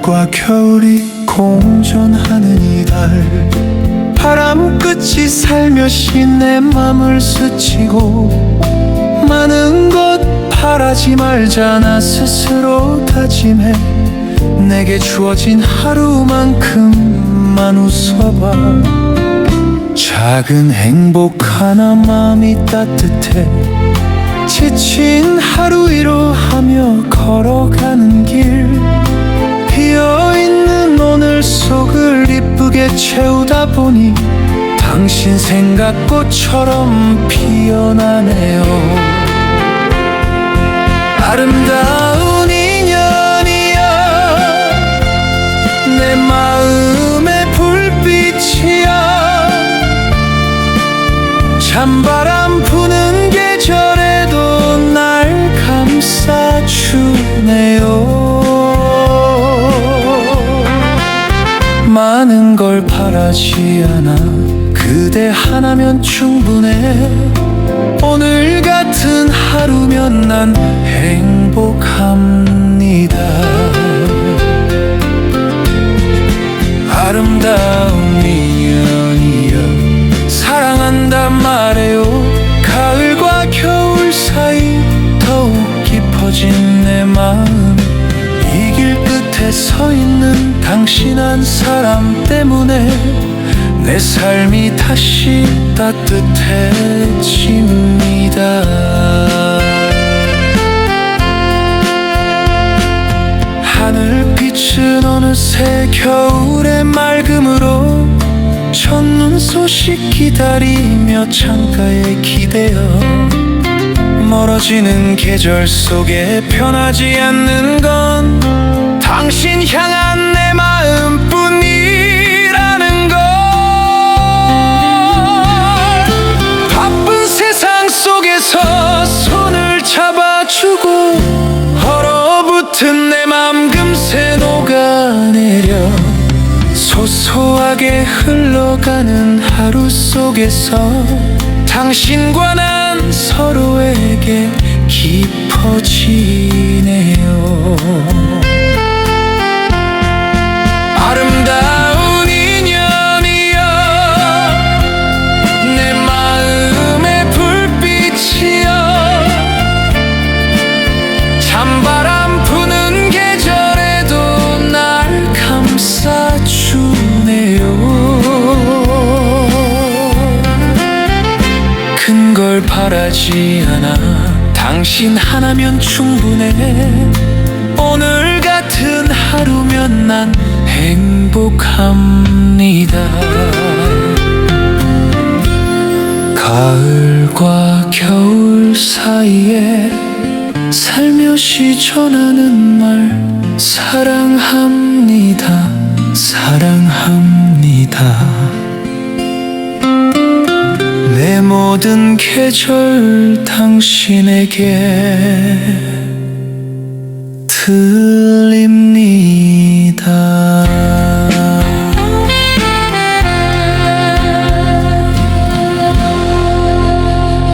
가을과 겨울이 공존하는 이달. 바람 끝이 살며시 내 맘을 스치고 많은 것 바라지 말자 나 스스로 다짐해. 내게 주어진 하루만큼만 웃어봐. 작은 행복 하나 마음이 따뜻해. 지친 하루 위로 하며 걸어가는 길 이쁘게 채우다 보니 당신 생각꽃처럼 피어나네요. 아름다운 인연이야 내 마음의 불빛이야 찬바람 많은 걸 바라지 않아. 그대 하나면 충분해. 오늘 같은 하루면 난 행복합니다. 아름다운 인연이여 사랑한단 말해요. 가을과 겨울 사이 더욱 깊어진 내 마음 서 있는 당신 한 사람 때문에 내 삶이 다시 따뜻해집니다. 하늘빛은 어느새 겨울의 맑음으로 첫눈 소식 기다리며 창가에 기대어 멀어지는 계절 속에 변하지 않는 건 당신 향한 내 마음뿐이라는 걸. 바쁜 세상 속에서 손을 잡아주고 얼어붙은 내 맘 금세 녹아내려 소소하게 흘러가는 하루 속에서 당신과 난 서로에게 깊어지네요 바라지 않아. 당신 하나면 충분해. 오늘 같은 하루면 난 행복합니다. 가을과 겨울 사이에 살며시 전하는 말 사랑합니다. 사랑합니다 내 모든 계절 당신에게 드립니다